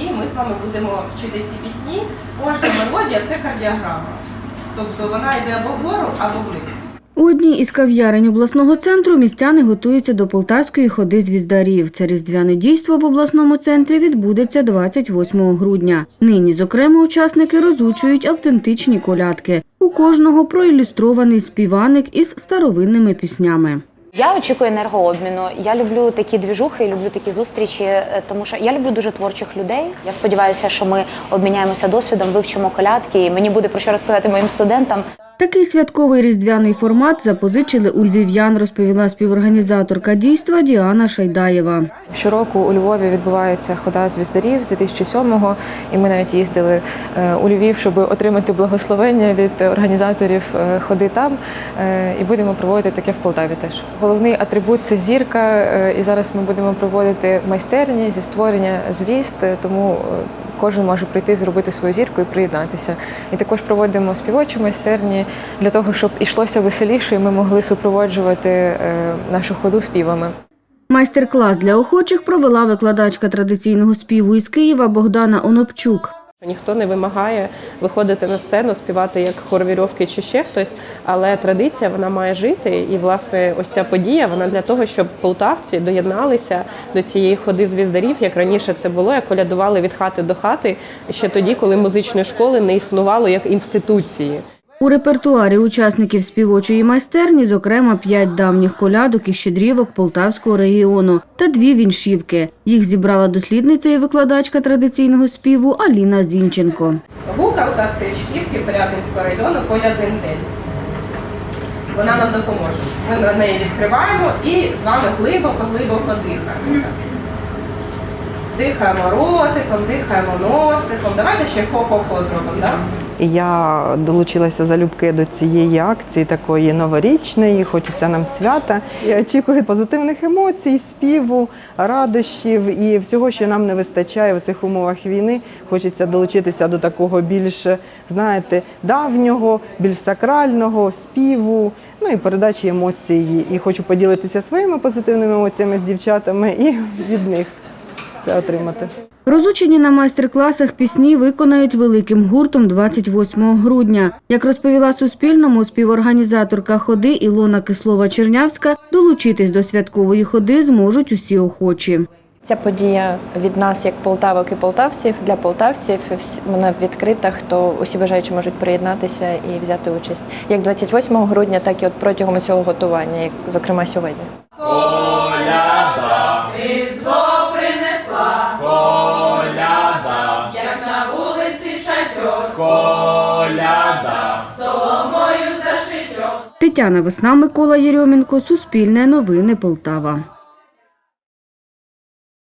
і ми з вами будемо вчити ці пісні. Кожна мелодія це кардіограма. Тобто вона йде або вгору, або вниз. У одній із кав'ярень обласного центру містяни готуються до полтавської ходи звіздарів. Це різдвяне дійство в обласному центрі відбудеться 28 грудня. Нині, зокрема, учасники розучують автентичні колядки. У кожного проілюстрований співаник із старовинними піснями. Я очікую енергообміну. Я люблю такі двіжухи, люблю такі зустрічі, е, тому що я люблю дуже творчих людей. Я сподіваюся, що ми обміняємося досвідом, вивчимо колядки, і мені буде про що розказати моїм студентам. Такий святковий різдвяний формат запозичили у львів'ян, розповіла співорганізаторка дійства Діана Шайдаєва. Щороку у Львові відбувається хода звіздарів з 2007-го, і ми навіть їздили е, у Львів, щоб отримати благословення від організаторів е, ходи там. Е, І будемо проводити таке в Полтаві теж. Головний атрибут це зірка, і зараз ми будемо проводити майстерні зі створення звізд, е, тому кожен може прийти, зробити свою зірку і приєднатися. І також проводимо співочі майстерні для того, щоб йшлося веселіше, і ми могли супроводжувати е, нашу ходу співами. Майстер-клас для охочих провела викладачка традиційного співу із Києва Богдана Онопчук. Ніхто не вимагає виходити на сцену, співати як хор вірьовки чи ще хтось, але традиція вона має жити. І власне ось ця подія вона для того, щоб полтавці доєдналися до цієї ходи звіздарів, як раніше це було, як колядували від хати до хати ще тоді, коли музичної школи не існувало як інституції. У репертуарі учасників співочої майстерні, зокрема, п'ять давніх колядок і щедрівок Полтавського регіону та дві віншівки. Їх зібрала дослідниця і викладачка традиційного співу Аліна Зінченко. Гукалка Стрічківки Пирятинського району Колядин день. Вона нам допоможе. Ми на неї відкриваємо і з вами глибоко-глибоко дихаємо. Дихаємо ротиком, дихаємо носиком. Давайте ще хо-хо-хо зробимо, так? Я долучилася залюбки до цієї акції, такої новорічної. Хочеться нам свята. Я очікую позитивних емоцій, співу, радощів і всього, що нам не вистачає в цих умовах війни. Хочеться долучитися до такого більш, знаєте, давнього, більш сакрального співу. Ну і передачі емоцій. І хочу поділитися своїми позитивними емоціями з дівчатами і від них це отримати. Розучені на майстер-класах пісні виконають великим гуртом 28 грудня. Як розповіла Суспільному співорганізаторка ходи Ілона Кислова-Чернявська, долучитись до святкової ходи зможуть усі охочі. Ця подія від нас, як полтавок і полтавців, для полтавців вона відкрита, хто усі бажаючі можуть приєднатися і взяти участь як 28 грудня, так і от протягом цього готування, як зокрема сьогодні. Тетяна Весна, Микола Єрьомінко, Суспільне новини Полтава.